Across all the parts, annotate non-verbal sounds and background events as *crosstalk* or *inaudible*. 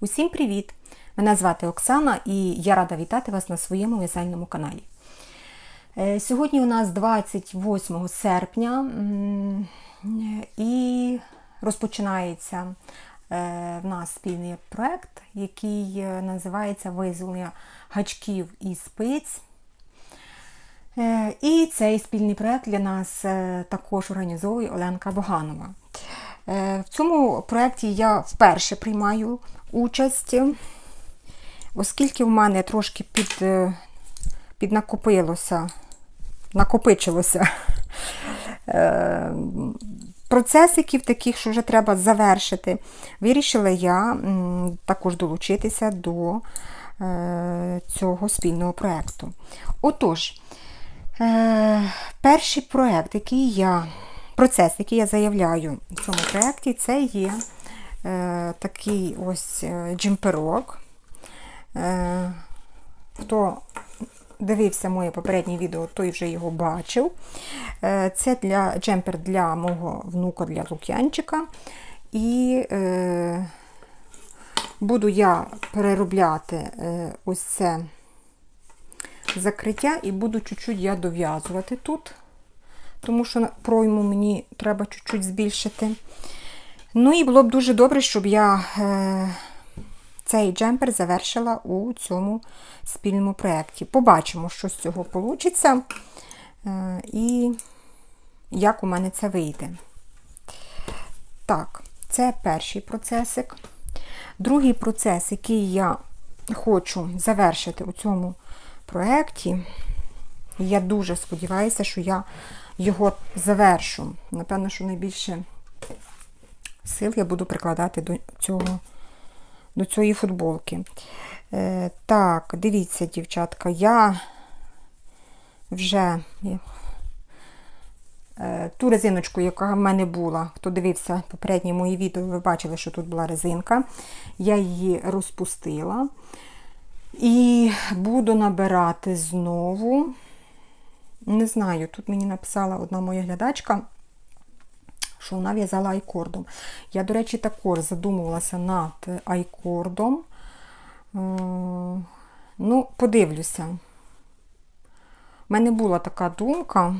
Усім привіт! Мене звати Оксана і я рада вітати вас на своєму в'язальному каналі. Е, Сьогодні у нас 28 серпня і розпочинається е, в нас спільний проект, який е, називається Визволення гачків і спиць. І цей спільний проект для нас також організовує Оленка Боганова. Е, В цьому проєкті я вперше приймаю участь, оскільки в мене трошки під, е, піднакопилося, накопичилося е, процесиків таких, що вже треба завершити. Вирішила я також долучитися до цього спільного проєкту. Отож, перший проєкт, який я, процес, який я заявляю в цьому проєкті, це є е, такий ось е, джемперок. Е, хто дивився моє попереднє відео, той вже його бачив. Е, це для джемпер для мого внука, для Лук'янчика. І е, буду я переробляти е, ось це закриття і буду чуть-чуть я дов'язувати тут, тому що пройму мені треба чуть-чуть збільшити. Ну і було б дуже добре, щоб я е, цей джемпер завершила у цьому спільному проєкті. Побачимо, що з цього вийде е, і як у мене це вийде. Так, це перший процесик. Другий процес, який я хочу завершити у цьому проєкті. Я дуже сподіваюся, що я його завершу. Напевно, що найбільше сил я буду прикладати до цього, до цієї футболки. Е, так, дивіться, дівчатка, я вже е, ту резиночку, яка в мене була, хто дивився попереднє мої відео, ви бачили, що тут була резинка. Я її розпустила. І буду набирати знову. Не знаю, тут мені написала одна моя глядачка, що вона в'язала айкордом. Я, до речі, також задумувалася над айкордом. Ну, подивлюся. У мене була така думка.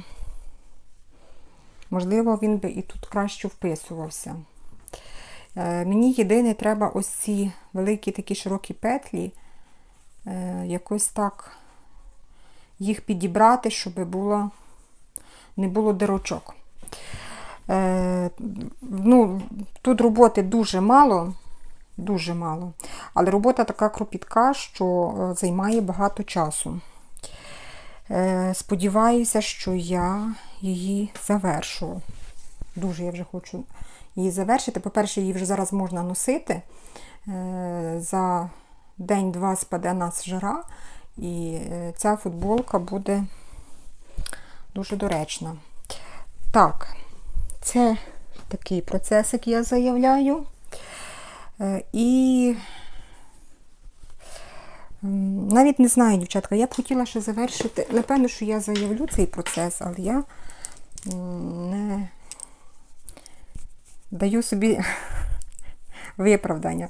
Можливо, він би і тут краще вписувався. Мені єдине треба ось ці великі такі широкі петлі якось так їх підібрати, щоб було, не було дирочок. Е, ну, Тут роботи дуже мало, дуже мало, але робота така кропітка, що займає багато часу. Е, сподіваюся, що я її завершу. Дуже я вже хочу її завершити. По-перше, її вже зараз можна носити. Е, за день-два спаде нас жара, і ця футболка буде дуже доречна. Так, це такий процесик я заявляю. І навіть не знаю, дівчатка, я б хотіла ще завершити. Напевно, що я заявлю цей процес, але я не даю собі *laughs* виправдання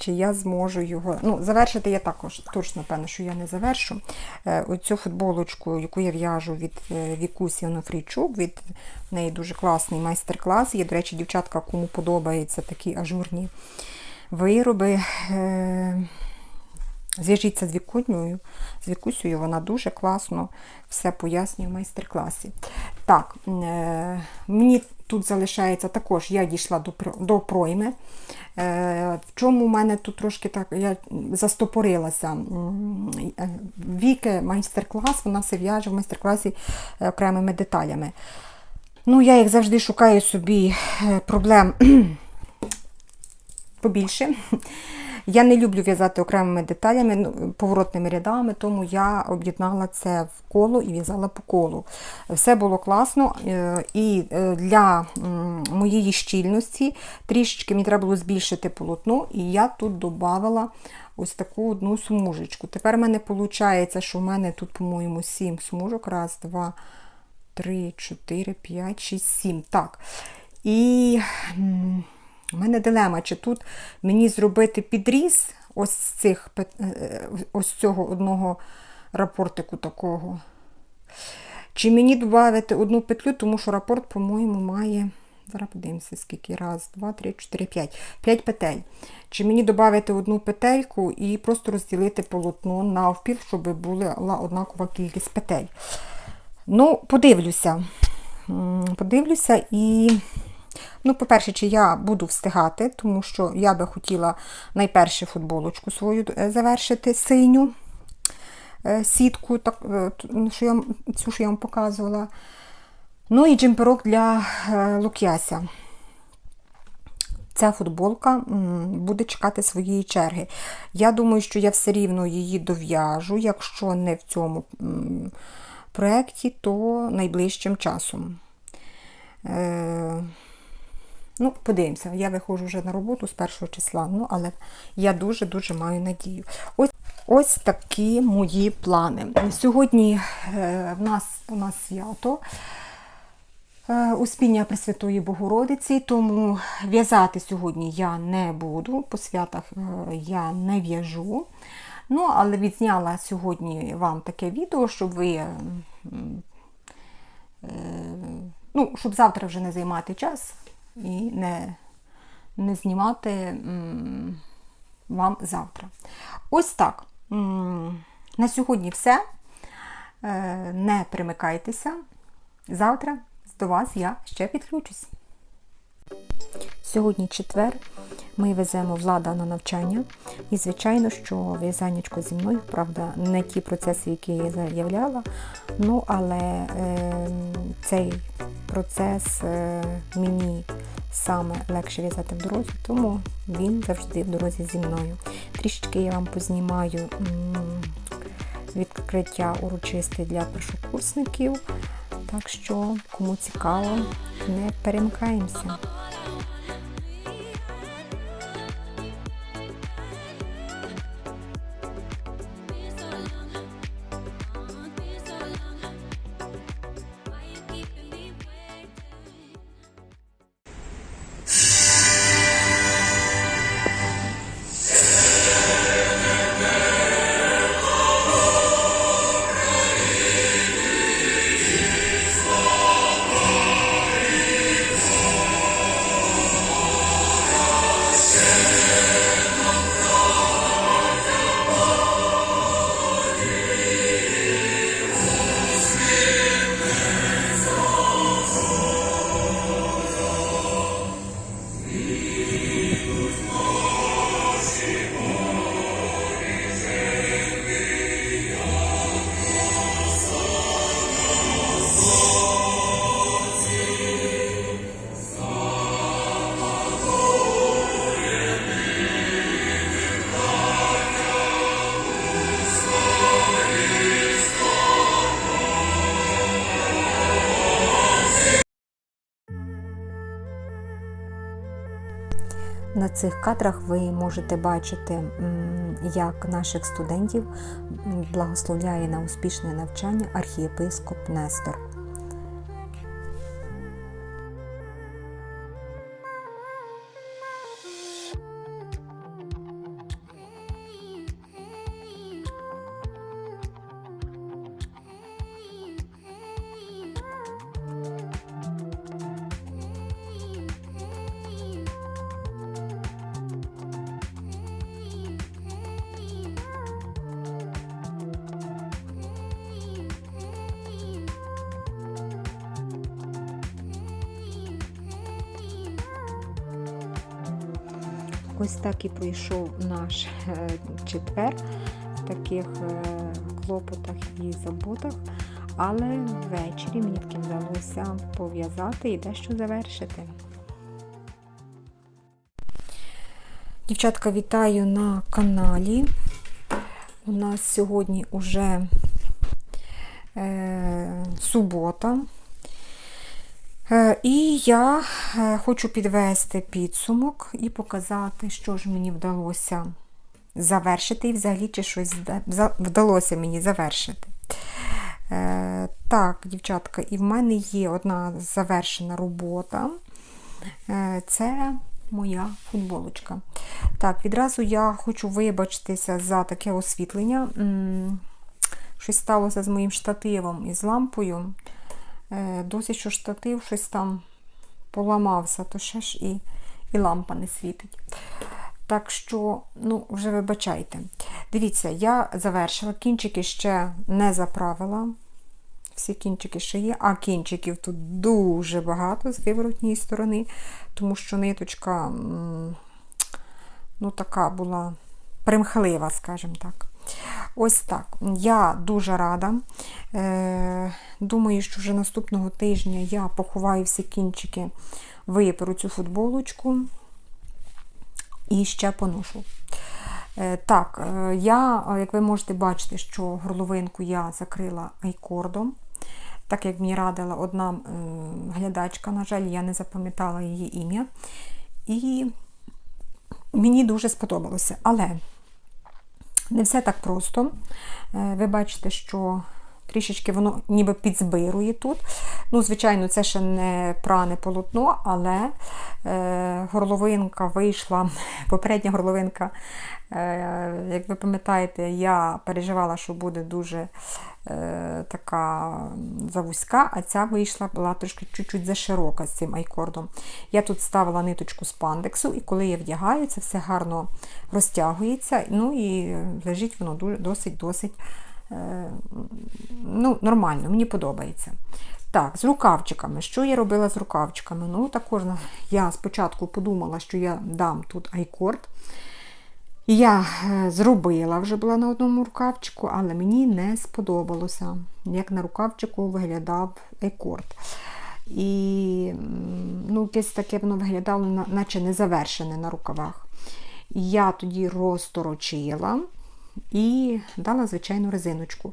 чи я зможу його. Ну, завершити я також, точно, певно, що я не завершу. Е, оцю футболочку, яку я в'яжу від е, Вікусі Онофрійчук, від неї дуже класний майстер-клас. Є, до речі, дівчатка, кому подобаються такі ажурні вироби. Е, зв'яжіться з Вікунею, з Вікусею, вона дуже класно все пояснює в майстер-класі. Так, мені тут залишається також, я дійшла до до пройми. В чому в мене тут трошки так я застопорилася. Віки майстер-клас, вона все в'яже в майстер-класі окремими деталями. Ну, Я, як завжди, шукаю собі проблем *clears throat* побільше. Я не люблю в'язати окремими деталями, поворотними рядами, тому я об'єднала це в коло і в'язала по колу. Все було класно. І для моєї щільності трішечки мені треба було збільшити полотно, і я тут додавала ось таку одну смужечку. Тепер в мене виходить, що в мене тут, по-моєму, 7 смужок. Раз, два, три, чотири, п'ять, шість, сім. Так. І У мене дилема, чи тут мені зробити підріз ось цих, е, ось цього одного рапортику такого. Чи мені додати одну петлю, тому що рапорт, по-моєму, має. Зараз подивимося, скільки. Раз, два, три, чотири, п'ять. П'ять петель. Чи мені додати одну петельку і просто розділити полотно навпіл, щоб була однакова кількість петель. Ну, подивлюся. Подивлюся і. Ну, по-перше, чи я буду встигати, тому що я би хотіла найперше футболочку свою е, завершити синю е, сітку, так, е, ну, що я, цю, що я вам показувала. Ну і джемперок для Лук'яся. Ця футболка буде чекати своєї черги. Я думаю, що я все рівно її дов'яжу, якщо не в цьому проєкті, то найближчим часом. Ну, подивимося, я виходжу вже на роботу з першого числа, ну, але я дуже-дуже маю надію. Ось, ось такі мої плани. Сьогодні е, в нас, у нас свято. е, Успіння Пресвятої Богородиці, тому в'язати сьогодні я не буду, по святах е, я не в'яжу. Ну, але відзняла сьогодні вам таке відео, щоб ви е, ну, щоб завтра вже не займати час і не, не знімати м, вам завтра. Ось так. М, На сьогодні все. Е, Не примикайтеся. Завтра до вас я ще підключусь. Сьогодні четвер. Ми веземо влада на навчання. І, звичайно, що в'язаннячко зі мною, правда, не ті процеси, які я заявляла. Ну, але е, цей процес е, мені саме легше в'язати в дорозі, тому він завжди в дорозі зі мною. Трішечки я вам познімаю відкриття урочисте для першокурсників. Так що, кому цікаво, не перемикаємося. На цих кадрах ви можете бачити, як наших студентів благословляє на успішне навчання архієпископ Нестор. Ось так і пройшов наш е, четвер в таких е, клопотах і заботах. Але ввечері мені таки вдалося пов'язати і дещо завершити. Дівчатка, вітаю на каналі. У нас сьогодні уже е, субота. Е, І я е, хочу підвести підсумок і показати, що ж мені вдалося завершити, і взагалі чи щось вдалося мені завершити. Е, Так, дівчатка, і в мене є одна завершена робота. Це моя футболочка. Так, відразу я хочу вибачитися за таке освітлення. Щось сталося з моїм штативом і з лампою. Е, Досить, що штатив щось там поламався, то ще ж і, і лампа не світить. Так що, ну, вже вибачайте. Дивіться, я завершила, кінчики ще не заправила. Всі кінчики ще є, а кінчиків тут дуже багато з виворотньої сторони, тому що ниточка, ну, така була примхлива, скажімо так. Ось так. Я дуже рада. Е, Думаю, що вже наступного тижня я поховаю всі кінчики, виперу цю футболочку і ще поношу. Е, Так, е, я, як ви можете бачити, що горловинку я закрила айкордом. Так як мені радила одна глядачка, на жаль, я не запам'ятала її ім'я. І мені дуже сподобалося. Але не все так просто. Е, Ви бачите, що трішечки воно ніби підзбирує тут. Ну, звичайно, це ще не пране полотно, але е, горловинка вийшла, *laughs* попередня горловинка, е, як ви пам'ятаєте, я переживала, що буде дуже е, така завузька, а ця вийшла була трошки чуть-чуть заширока з цим айкордом. Я тут ставила ниточку з пандексу, і коли я вдягаю, це все гарно розтягується, ну і лежить воно досить-досить ну, нормально, мені подобається. Так, з рукавчиками. Що я робила з рукавчиками? Ну, також я спочатку подумала, що я дам тут айкорд. Я е, зробила вже була на одному рукавчику, але мені не сподобалося, як на рукавчику виглядав айкорд. І ну, якесь таке воно виглядало, наче не завершене на рукавах. Я тоді розторочила і дала звичайну резиночку.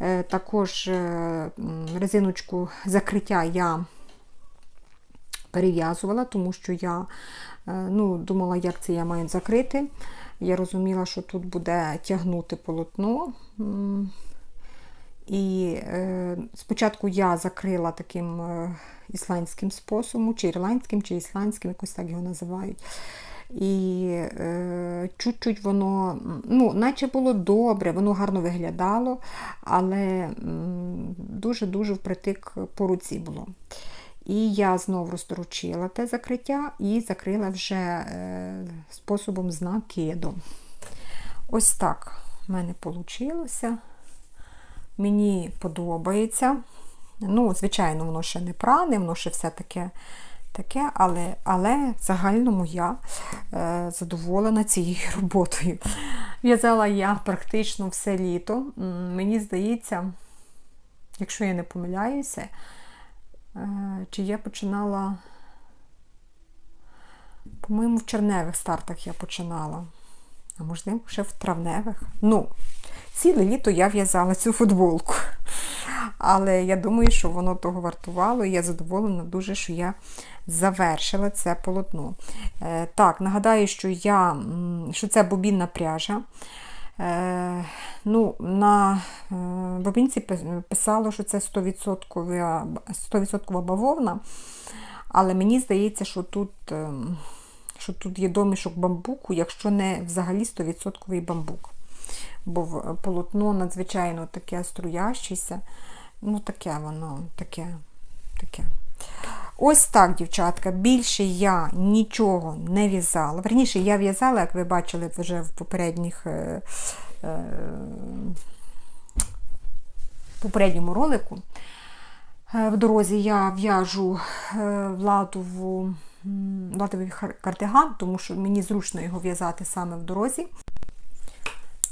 Е, також е, резиночку закриття я перев'язувала, тому що я ну, думала, як це я маю закрити. Я розуміла, що тут буде тягнути полотно. І е, спочатку я закрила таким е, ісландським способом, чи ірландським, чи ісландським, якось так його називають. І е, чуть-чуть воно, ну, наче було добре, воно гарно виглядало, але дуже-дуже впритик по руці було. І я знову розторочила те закриття і закрила вже е, способом з накидом. Ось так в мене вийшло. Мені подобається. Ну, звичайно, воно ще не пране, воно ще все таке, таке але але в загальному я е, задоволена цією *laughs* роботою. В'язала я практично все літо. Мені здається, якщо я не помиляюся, е, чи я починала, по-моєму, в черневих стартах я починала. А можливо, ще в травневих. Ну, ціле літо я в'язала цю футболку. Але я думаю, що воно того вартувало, і я задоволена дуже, що я завершила це полотно. Е, так, нагадаю, що я, що це бобінна пряжа. Е, ну, На е, бобінці писало, що це 100%, 100 бавовна, але мені здається, що тут. Що тут є домішок бамбуку, якщо не взагалі 100% бамбук. Бо полотно надзвичайно таке струящеся. Ну, таке воно, таке, таке. Ось так, дівчатка, більше я нічого не в'язала. Верніше, я в'язала, як ви бачили вже в попередніх е, е, попередньому ролику. Е, в дорозі я в'яжу е, владову латовий кардиган, тому що мені зручно його в'язати саме в дорозі.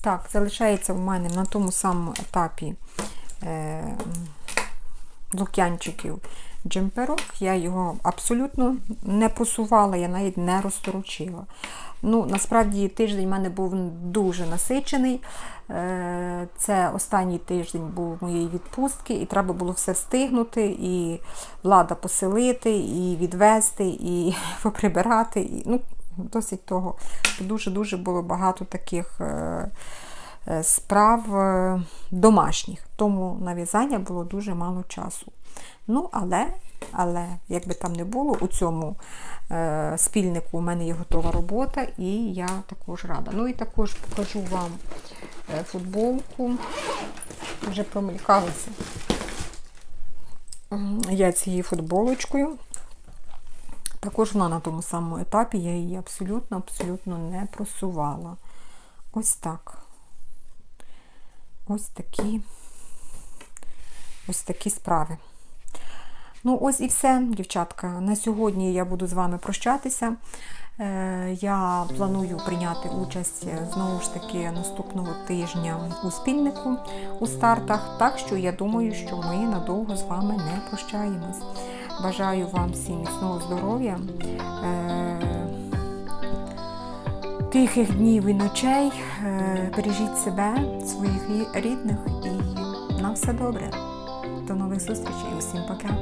Так, залишається в мене на тому самому етапі е, лук'янчиків джемперок. Я його абсолютно не посувала, я навіть не розторочила. Ну, Насправді тиждень в мене був дуже насичений. Е, це останній тиждень був моєї відпустки, і треба було все встигнути, і влада поселити, і відвести, і *laughs* поприбирати. Ну, Досить того, дуже-дуже було багато таких е, справ е, домашніх. Тому на в'язання було дуже мало часу. Ну, але, але, як би там не було, у цьому е, спільнику у мене є готова робота, і я також рада. Ну і також покажу вам е, футболку. Вже промелькалася я цією футболочкою. Також вона на тому самому етапі, я її абсолютно-абсолютно не просувала. Ось так. Ось такі, ось такі справи. Ну, ось і все, дівчатка. На сьогодні я буду з вами прощатися. Е, Я планую прийняти участь знову ж таки наступного тижня у спільнику у стартах. Так що я думаю, що ми надовго з вами не прощаємось. Бажаю вам всім міцного здоров'я, е, тихих днів і ночей. Е, Бережіть себе, своїх рідних і на все добре. До нових зустрічей. Усім пока.